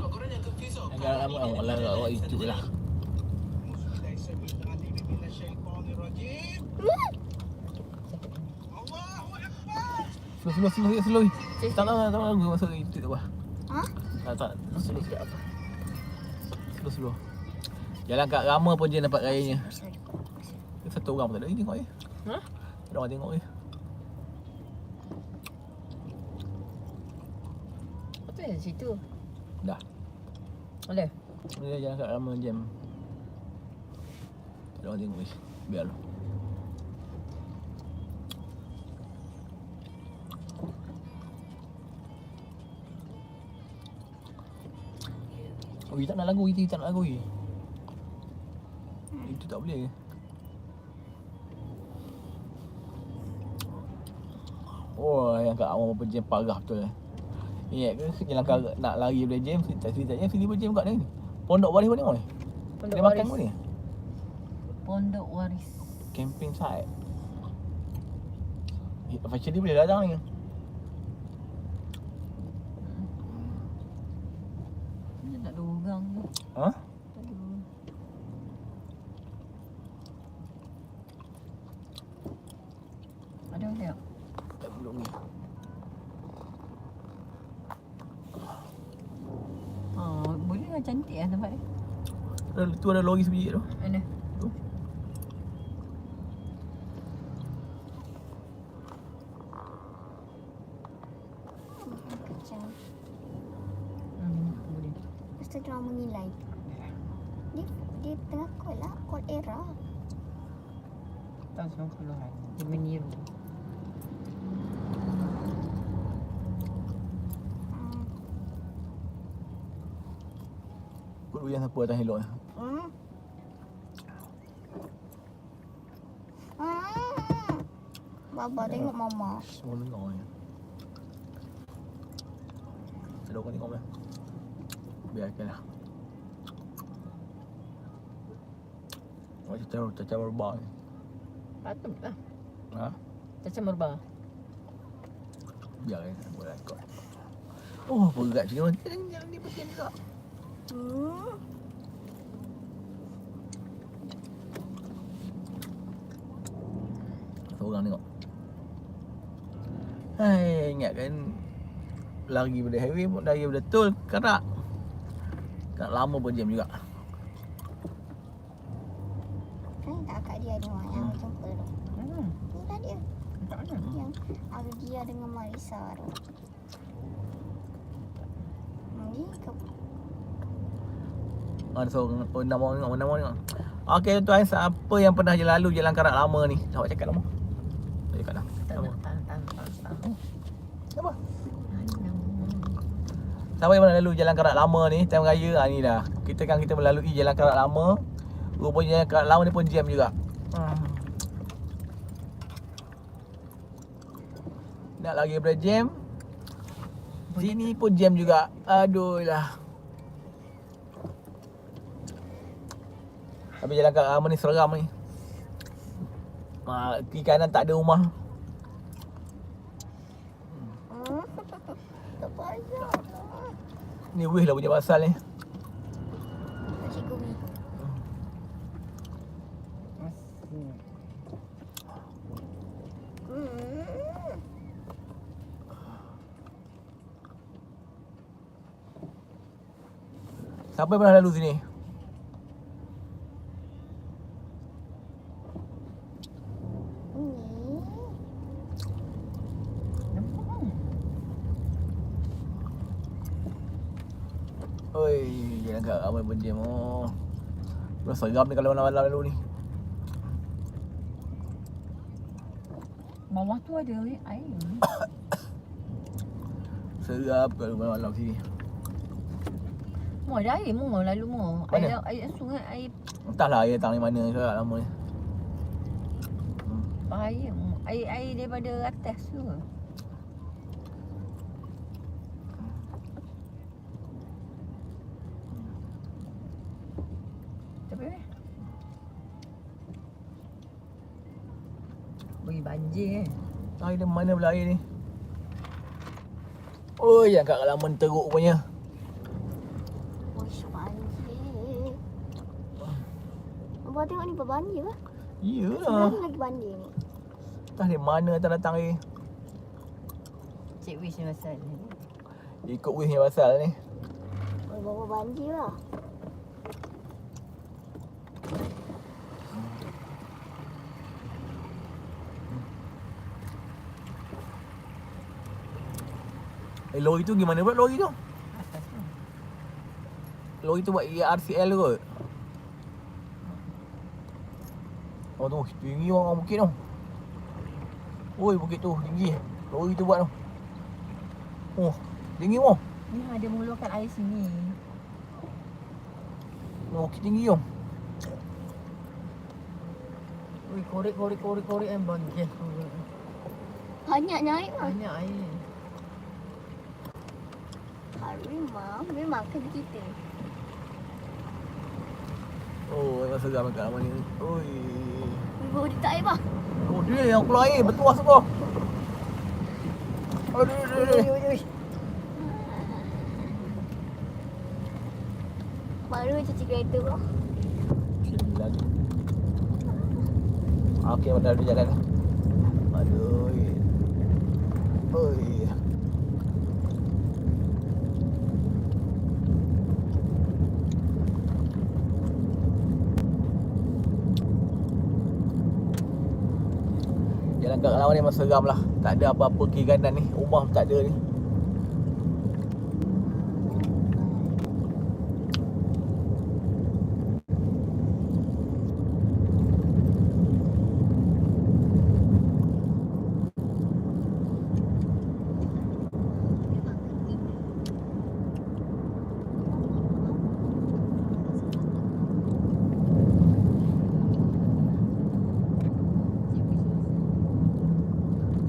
Agak lama awak lah awak YouTube lah. Slow slow slow slow slow. Tak tahu tak tahu lagu masuk YouTube tak apa. Ha? Tak tak slow slow apa. Slow slow. Jalan kat Rama pun je dapat rayanya. Satu orang pun tak ada ni tengok je. Ha? Tak ada orang tengok je. Apa yang situ? Dah. Boleh? Dia jalan kat Rama jam. Tak ada orang tengok je. Biarlah. Oh, you tak nak lagu, itu tak nak lagu. you. Itu tak boleh. Oh, yang kat awam apa jam parah betul. eh. Ingat ke jalan kar nak lari dari jam, cerita ceritanya sini pun jam kat ni. Pondok Waris mana ni? Pondok Dia makan Waris. ni? Pondok Waris. Camping site. Eh, Fashion dia boleh datang ni. Dia tak ada orang tu. Ha? Tak ada. Ada orang tengok? Tak belum ni. Oh, boleh lah cantik lah tempat ni. Ada- Tu ada lori sebiji tu. Mana? Tu. Hmm, boleh. Lepas tu dia tengah call lah. Call era. Tahun 90-an. Dia meniru. Kut yang siapa atas elok ni. Hmm. Hmm. Baba tengok mama. Semua dengar ni. Orang tengok kan? Biarkanlah. Oh, cacau, cacau berbang ni. Patut lah. Ha? Macam merbah. Biar kan, boleh ikut. Oh, berat sini. Jalan ni penting juga. Hmm. Seorang tengok. Hai, ingat kan lari pada highway pun dari betul kerak. Tak lama pun jam juga. Kan tak akak dia ni Mak, yang jumpa tu. Hmm. Ni dia. Tak ada. Yang Ardia dengan Marisa tu. Ni ke Ada seorang oh, nama orang tengok, nama orang tengok. Okey tuan, siapa yang pernah je lalu jalan karak lama ni? Awak cakap nama. Awak cakap dah. Tak. Siapa? Anang. Siapa yang pernah lalu jalan karak lama ni? Time raya ha, ni dah. Kita kan kita melalui jalan karak lama. Rupanya jalan karak lama ni pun jam juga. Hmm. Nak lagi daripada jam. Sini pun jam juga. Aduh lah. Tapi jalan kat lama ni seram ni. Ha, kiri kanan tak ada rumah. Ni weh lah punya pasal ni. Cikgu. Siapa yang pernah lalu sini? Ni. Nampak kan? Oi, jalan kat ramai pun jam. Oh. Dah seram ni kalau malam-malam lalu ni. Bawah tu ada air. Seram kalau malam-malam sini. Mu ada air mu lalu mu. Mana? Air air sungai air Entahlah air datang dari mana kat lama ni. Hmm. bahaya. Air air daripada atas tu. banjir eh. Tak dia mana pula air ni. Oh, yang kat halaman teruk punya. Wah, banjir. Abang tengok ni berbanjir eh? ke? Lah. Ya. Sebenarnya lagi banjir ni. Tak ada mana tak datang air. Cik Wish ni pasal ni. Ikut Wish ni pasal ni. Bawa-bawa banjir lah. Eh lori tu gimana pula lori tu? Lori tu buat RCL kot. Oh tu tinggi orang bukit tu. Oi bukit tu tinggi. Lori tu buat tu. Oh, tinggi oh. Ni ada mengeluarkan air sini. Oh, bukit tinggi tu. Ui, korek, korek, korek, korek kan banjir. Banyak naik lah. Banyak air. Memang, memang kena kita. Oh, memang kat lama ni. Oi. Ibu dia tak air bah. Oh, dia yang keluar air. Bertuas tu. Aduh, aduh, aduh. Baru cuci kereta bah. Ah, Okey, pada dulu jalan. Aduh. Oi. Kat lawan ni memang seram lah. Tak ada apa-apa kiri kanan ni. Rumah pun tak ada ni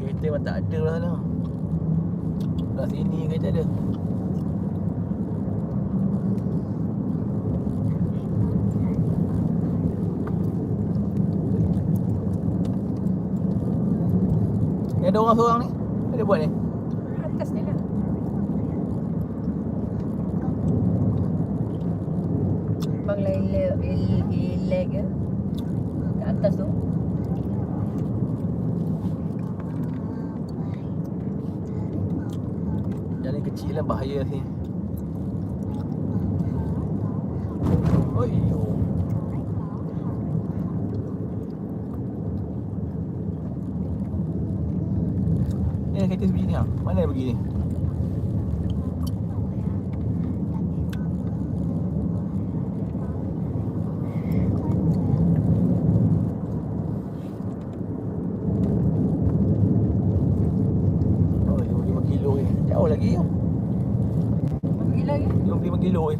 Kereta memang tak ada lah sana Dah sini kereta ada Ni ada orang seorang ni Apa dia buat ni? Atas ni lah. Bang lain leg ke? Kat atas tu. Jalan kecil lah bahaya sini Oi yo. Kereta sebiji ni ah. Mana dia pergi ni? Oh, 55 kilo ni. Jauh lagi tu. Berapa gila ke? 55 kilo ni.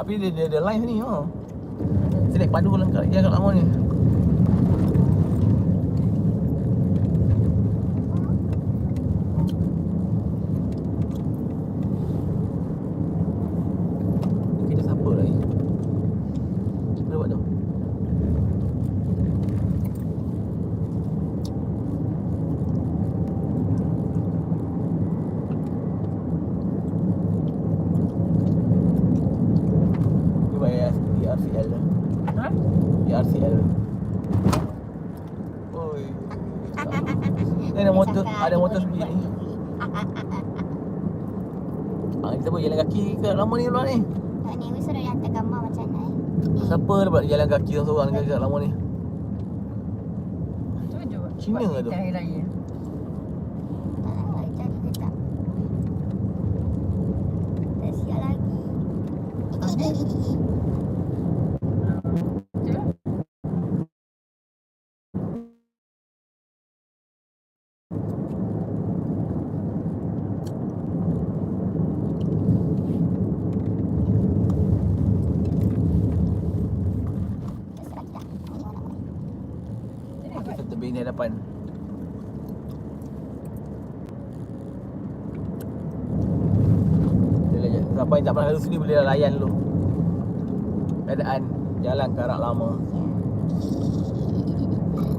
Apa dia, dia, dia, live ni ha. Select padu dalam kat dia kat lama ni. Kita siapa lagi? Apa dia buat tu? Dia bayar di RCL lah. Ha? Di RCL. Oi. Ni ada motor, sebiji ni. Ah, kita boleh jalan kaki ke lama ni pula ni. Tak ni, mesti suruh dia hantar gambar macam mana eh. Ni. Siapa dapat jalan kaki seorang-seorang ni kat lama ni? Cina ke tu? Hari raya. Tahu jadi ke tak. Tak siap lagi. Cuba. Tak siap lagi tak. Ni mana mana. Sini buat. Kita tebing ni hadapan. Dia lah, Siapa yang tak pernah lalu sini boleh lah layan dulu. Keadaan jalan ke arah lama.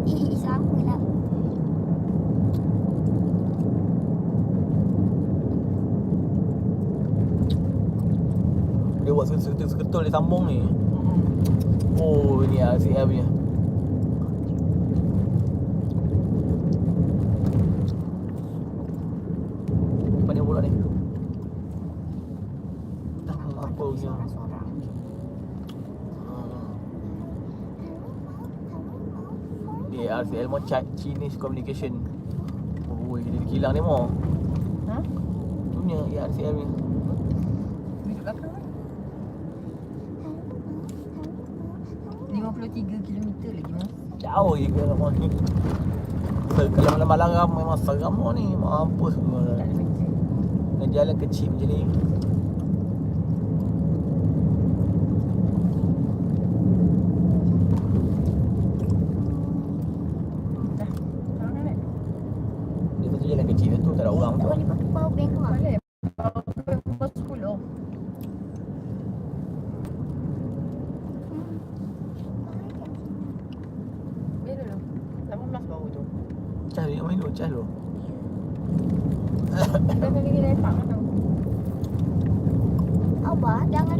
Ih, sama lah. seketul dia sambung ni. Oh, ni RCL punya. Mana pula ni? Dah apa punya? Suara-suara. Hmm. Dia RCL mo chat Chinese communication. Oh, jadi kilang ni mo. Ha? Punya ya RCL ni. Duduk belakang kan? 53 km lagi mas. Jauh je ke rumah ni. So, kalau malam-malam ramai memang seram ni. Mampus semua. jalan kecil macam ni. Aba, jangan